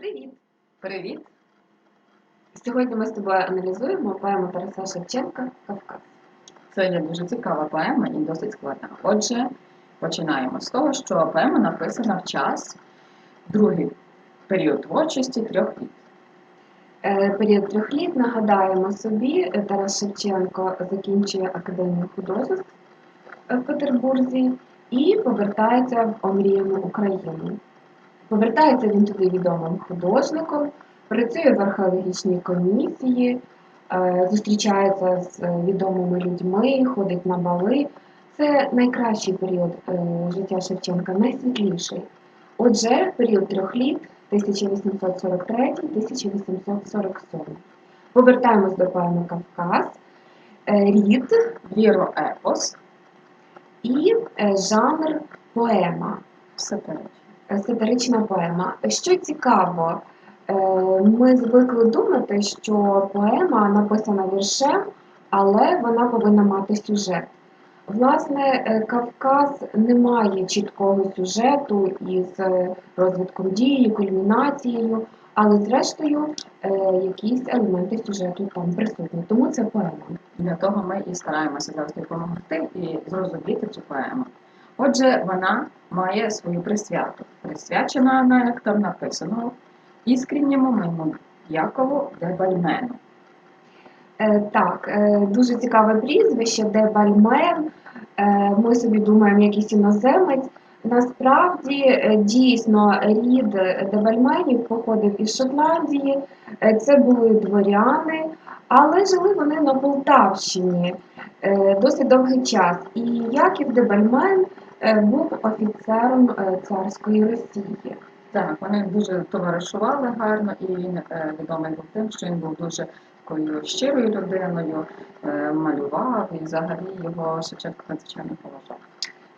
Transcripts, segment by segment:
Привіт! Привіт! Сьогодні ми з тобою аналізуємо поему Тараса Шевченка Кавказ. Це є дуже цікава поема і досить складна. Отже, починаємо з того, що поема написана в час другий період творчості трьох літ. Е, Період трьох літ нагадаємо собі, Тарас Шевченко закінчує Академію художеств в Петербурзі і повертається в омріяну Україну. Повертається він туди відомим художником, працює в археологічній комісії, е, зустрічається з е, відомими людьми, ходить на бали. Це найкращий період е, життя Шевченка, найсвітліший. Отже, період трьох літ 1843-1847. Повертаємось до поеми Кавказ, рід Віроепос, і жанр поема. все. Е, Сатирична поема. Що цікаво, е, ми звикли думати, що поема написана віршем, але вона повинна мати сюжет. Власне, е, Кавказ не має чіткого сюжету із е, розвитком дії, кульмінацією, але зрештою якісь елементи сюжету там присутні. Тому це поема. Для того ми і стараємося завжди допомогти і зрозуміти цю поему. Отже, вона має свою присвяту. Присвячена там написано, іскренньому моєму Якову Дебальмену. Е, Так, е, дуже цікаве прізвище, де Бальмен. Е, Ми собі думаємо, якийсь іноземець. Насправді, е, дійсно, рід Дебальменів походив із Шотландії. Е, Це були дворяни, але жили вони на Полтавщині е, досить довгий час. І Яків Дебальмен був офіцером е, царської Росії. Так, вони дуже товаришували гарно, і він е, відомий був тим, що він був дуже такою щирою людиною, е, малював і взагалі його Шевченко надзвичайно поважав.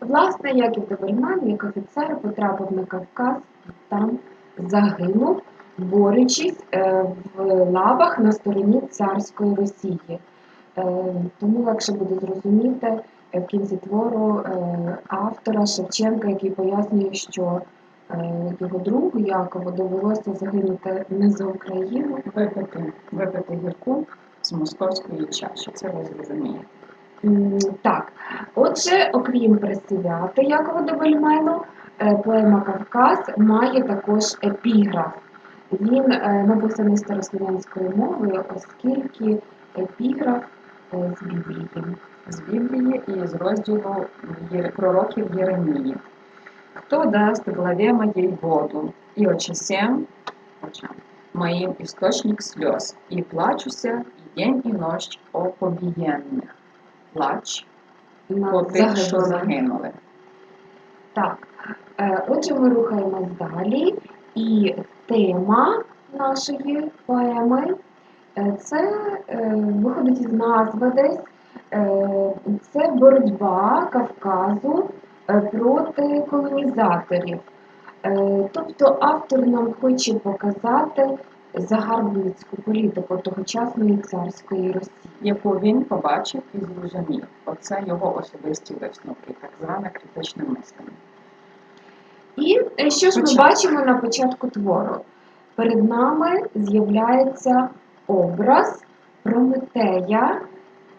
Власне, Яків Дебельман, як офіцер, потрапив на Кавказ і там загинув, борючись е, в лавах на стороні царської Росії. Е, Тому легше буде зрозуміти е, кінці твору е, автора Шевченка, який пояснює, що е, його другу Якову довелося загинути не за Україну, Випити, випити гірку з московської чаші, це ви зрозумієте. Так, отже, окрім присвяти Якова Добельмену, е, поема Кавказ має також епіграф. Він е, написаний старослов'янською мовою, оскільки епіграф е, з Біблії. З Біблії і з розділу пророків Єремії. Хто дасть главе моей воду, и очисем очам моим источник слез, и плачуся и день и ночь о побієнних. Плач по тих, що загинули. Так, е, отже, ми рухаємось далі, і тема нашої поеми е, це е, виходить із назви десь. Е, Це боротьба Кавказу е, проти колонізаторів. Е, Тобто автор нам хоче показати загарбницьку політику тогочасної царської Росії. яку він побачив і зрозумів. Оце його особисті висновки, так зване критичне мислення. І що ж ми бачимо на початку твору? Перед нами з'являється образ Прометея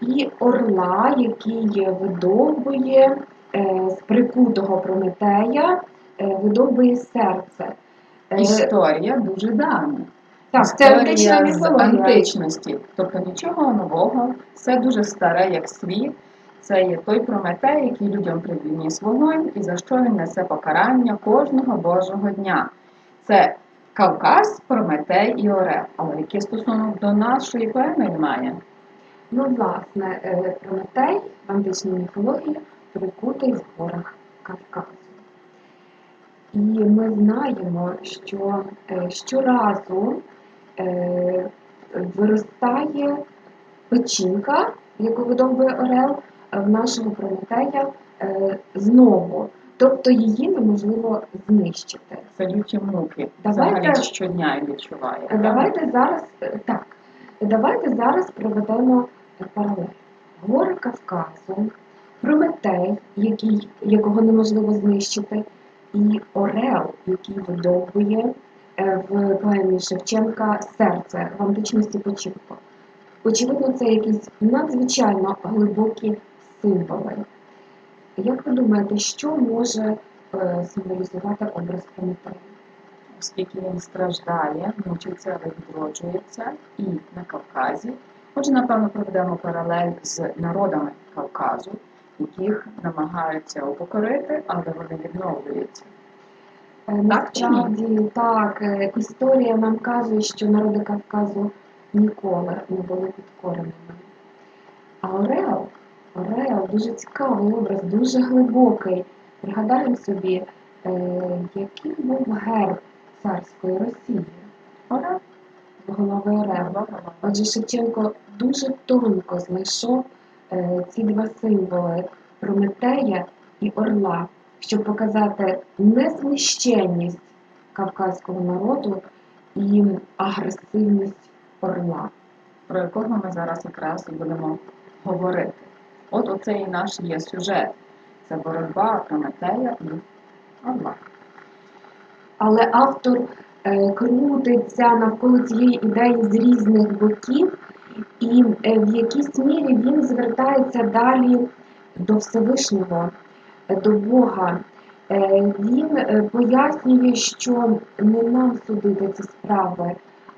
і орла, який видовбує е, з прикутого Прометея, е, видовбує серце. Е, Історія дуже давня. Так, це Історія антична з античності. Тобто нічого нового, все дуже старе, як світ. Це є той Прометей, який людям приніс вогонь, і за що він несе покарання кожного Божого дня. Це Кавказ, Прометей і Орел. Але який стосунок до нашої поеми має? Ну, власне, е, Прометей в античній міфології прикутий в горах Кавказу. І ми знаємо, що е, щоразу е, виростає печінка, яку видовбує Орел, в нашого Прометея знову. Тобто її неможливо знищити. Це люті муки. Давайте- щодня відчуває. Давайте зараз так. Давайте зараз проведемо е. Гори Кавказу, Прометей, який, якого неможливо знищити, і Орел, який видовбує е, в поемі Шевченка Серце в античності початку. Очевидно, це якісь надзвичайно глибокі символи. Як ви думаєте, що може е, символізувати образ Прометея? оскільки він страждає, мучиться, відроджується і на Кавказі. Отже, напевно, проведемо паралель з народами Кавказу, яких намагаються упокорити, але вони відновлюються. Е, Так чи ні? Так, е, історія нам каже, що народи Кавказу ніколи не були підкореними. А Ореал, Ореал дуже цікавий образ, дуже глибокий. Пригадаємо собі, е, який був герб царської Росії. Ора, з голови Орела. Отже, Шевченко дуже тонко знайшов е, ці два символи Прометея і Орла, щоб показати незнищенність кавказького народу і агресивність орла. про якого ми зараз якраз і будемо говорити. От оцей наш є сюжет. Це боротьба Прометея і Орла. Але автор крутиться навколо цієї ідеї з різних боків, і е, в якійсь мірі він звертається далі до Всевишнього, е, до Бога. Е, він е, пояснює, що не нам судити ці справи,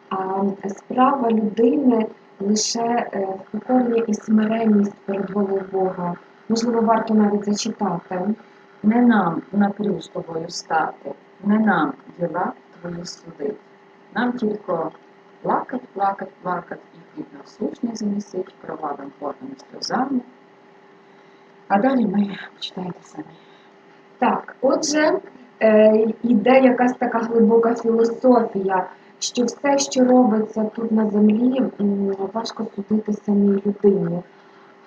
а справа людини лише е, покорення і смиренність перед волею Бога. Можливо, варто навіть зачитати. Не нам напрю з тобою стати, не нам діла твої судить. Нам тільки плакать, плакать, плакать, і хліб насущний замісить кровавим потом сльозами. А далі ми почитайте самі. Так, отже, е, іде якась така глибока філософія, що все, що робиться тут на землі, важко судити самій людині,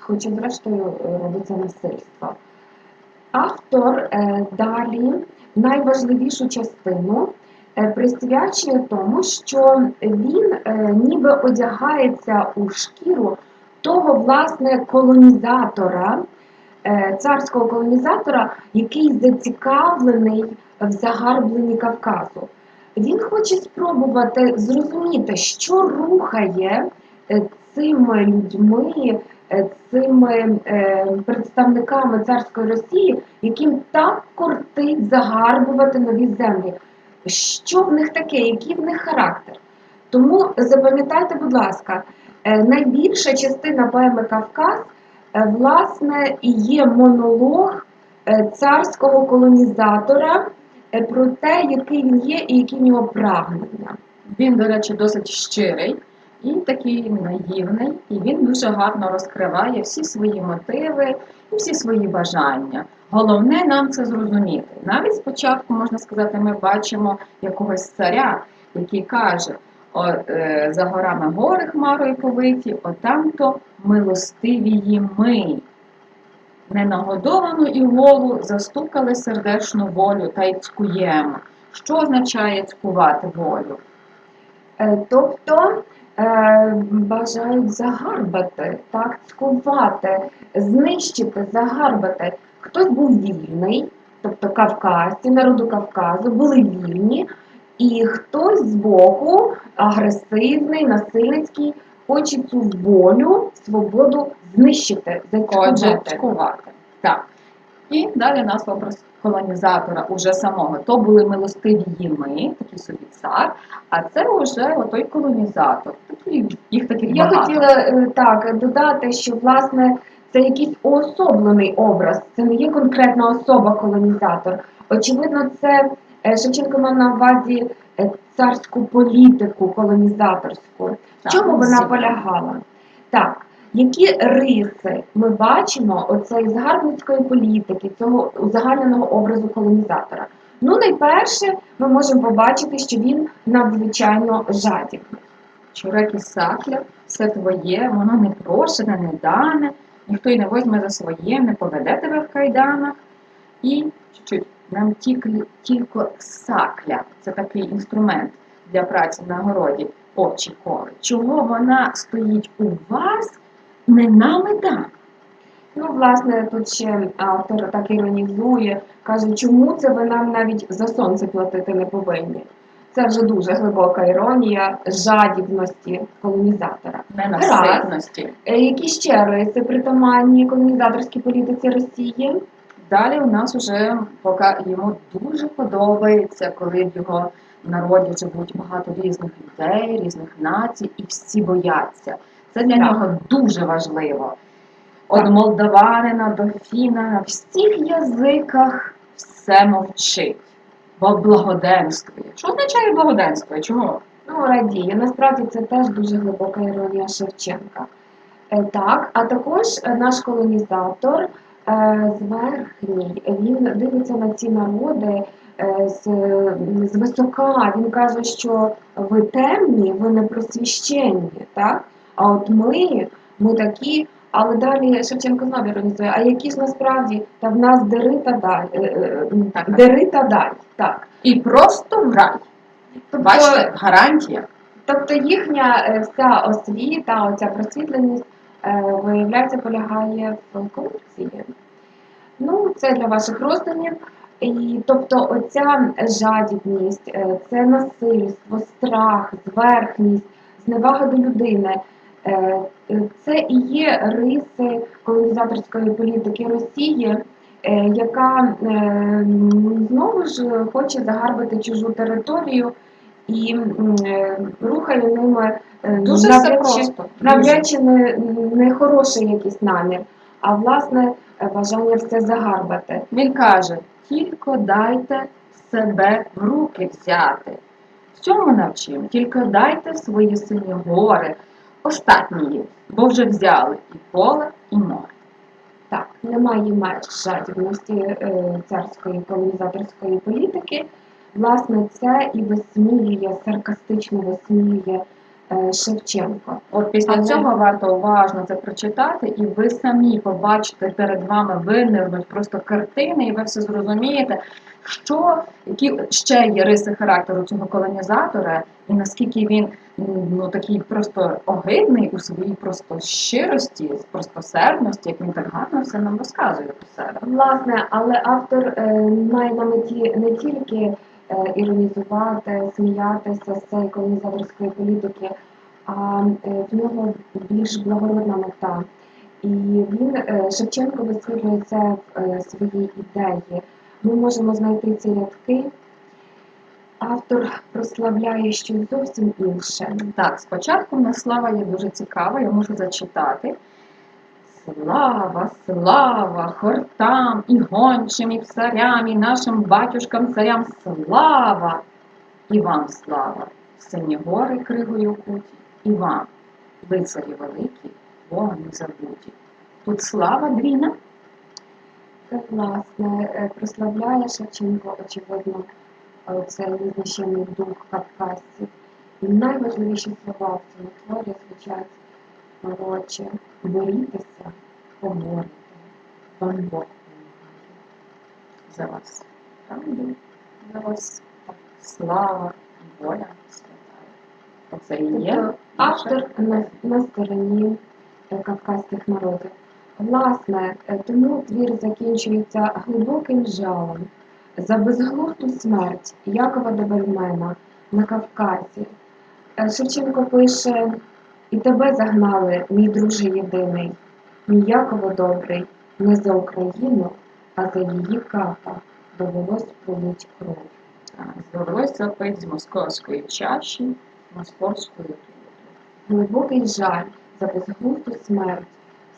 хоча, зрештою, робиться насильство. Автор е, далі найважливішу частину присвячує тому, що він е, ніби одягається у шкіру того, власне, колонізатора, е, царського колонізатора, який зацікавлений в загарбленні Кавказу. Він хоче спробувати зрозуміти, що рухає е, цими людьми, е, цими е, представниками царської Росії, яким так кортить загарбувати нові землі. Що в них таке, який в них характер? Тому запам'ятайте, будь ласка, е, найбільша частина поеми Кавказ е, власне і є монолог е, царського колонізатора про те, який він є і які в нього прагнення. Він, до речі, досить щирий такий наївний, і він дуже гарно розкриває всі свої мотиви і всі свої бажання. Головне нам це зрозуміти. Навіть спочатку, можна сказати, ми бачимо якогось царя, який каже: е, за горами гори хмарою повиті, отамто милостивії ми. Ненагодовану і голу застукали сердечну волю та й цкуємо. Що означає цкувати волю? Е, Тобто бажають загарбати, так, цькувати, знищити, загарбати. Хтось був вільний, тобто кавказці, народу Кавказу були вільні, і хтось збоку агресивний, насильницький, хоче цю волю, свободу знищити, Отже, зацькувати. Так. І далі нас образ колонізатора уже самого. То були милостиві ми, такий собі цар, а це вже отой колонізатор. Їх таких Я багато. хотіла е, так додати, що власне це якийсь уособлений образ, це не є конкретна особа колонізатор. Очевидно, це е, Шевченко мав на увазі е, царську політику колонізаторську. В чому вона полягала? Так, які риси ми бачимо оцеї загарбницької політики, цього узагальненого образу колонізатора? Ну, найперше, ми можемо побачити, що він надзвичайно жадібний. Чурек і сакля, все твоє, воно не прошене, не дане, ніхто й не возьме за своє, не поведе тебе в кайданах. І чуть-чуть, нам тільки, сакля, це такий інструмент для праці на городі, очі коли. Чого вона стоїть у вас, не нами дам? Ну, власне, тут ще автор так іронізує, каже, чому це ви нам навіть за сонце платити не повинні. Це вже дуже глибока іронія жадібності колонізатора. Ненаситності. Е, Які ще риси притаманні колонізаторській політиці Росії? Далі у нас вже поки йому дуже подобається, коли в його народі живуть багато різних людей, різних націй, і всі бояться. Це для Так. нього дуже важливо. От молдаванина до фіна на всіх язиках все мовчить, бо благоденствує. Що означає благоденствує? Чого? Ну, радіє. Насправді це теж дуже глибока іронія Шевченка. Е, Так, а також е, наш колонізатор е, зверхній, він дивиться на ці народи з, з висока. Він каже, що ви темні, ви не просвіщенні, так? А от ми, ми такі. Але далі Шевченко знову іронізує, а які ж насправді та в нас дери та дай, е, е, Так, так. дери та дай. Так. І просто в рай. Тобто, Бачите, гарантія. Тобто їхня е, вся освіта, оця просвітленість, виявляється, полягає в корупції. Ну, це для ваших роздумів. І тобто оця жадібність, це насильство, страх, зверхність, зневага до людини. Е, е, Це і є риси колонізаторської політики Росії, е, яка знову ж хоче загарбати чужу територію і рухає ними Дуже навряд чи- не, не хороший якийсь намір, а власне бажання все загарбати. Він каже: тільки дайте себе в руки взяти. В цьому навчив, тільки дайте свої сині гори, остатні, бо вже взяли і поле, і море. Так, немає меж жадібності е, царської колонізаторської політики. Власне, це і висміює, саркастично висміює Шевченко. От після цього варто уважно це прочитати, і ви самі побачите перед вами винирнуть просто картини, і ви все зрозумієте, що які ще є риси характеру цього колонізатора, і наскільки він ну такий просто огидний у своїй просто щирості, простосердності, як він так гарно все нам розказує про себе. Власне, але автор е, має на меті не тільки е, іронізувати, сміятися з цієї колонізаторської політики, а е, в нього більш благородна мета. І він е, Шевченко висвітлює це в е, своїй ідеї. Ми можемо знайти ці рядки. Автор прославляє щось зовсім інше. Так, спочатку в нас слава є дуже цікава, я можу зачитати. Слава, слава, хортам і гончим, і псарям, і нашим батюшкам царям слава! І вам слава, сині гори кригою куті, і вам, лицарі великі, Бога не забуті. Тут слава двіна, Це, власне, е, прославляє Шевченко, очевидно, е, цей визначений дух кавказців. І найважливіші слова в цьому творі звучать пророче борітеся, поборете, вам Бог помагає. за вас. Правду за вас слава, воля святая. Оце і є. Тобто автор на, на стороні е, кавказьких народів. Власне, е, тому твір закінчується глибоким жалем за безглухту смерть Якова Дебельмена на Кавказі. Е, Шевченко пише: І тебе загнали, мій друже єдиний, мій Яково добрий, не за Україну, а за її капа довелось пролить кров. Так, Довелося пити з московської чаші московською водою. глибокий жаль за безглузду смерть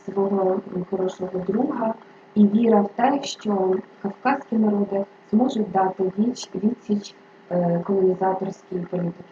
свого хорошого друга і віра в те, що кавказькі народи зможуть дати віч, відсіч е, колонізаторській політиці.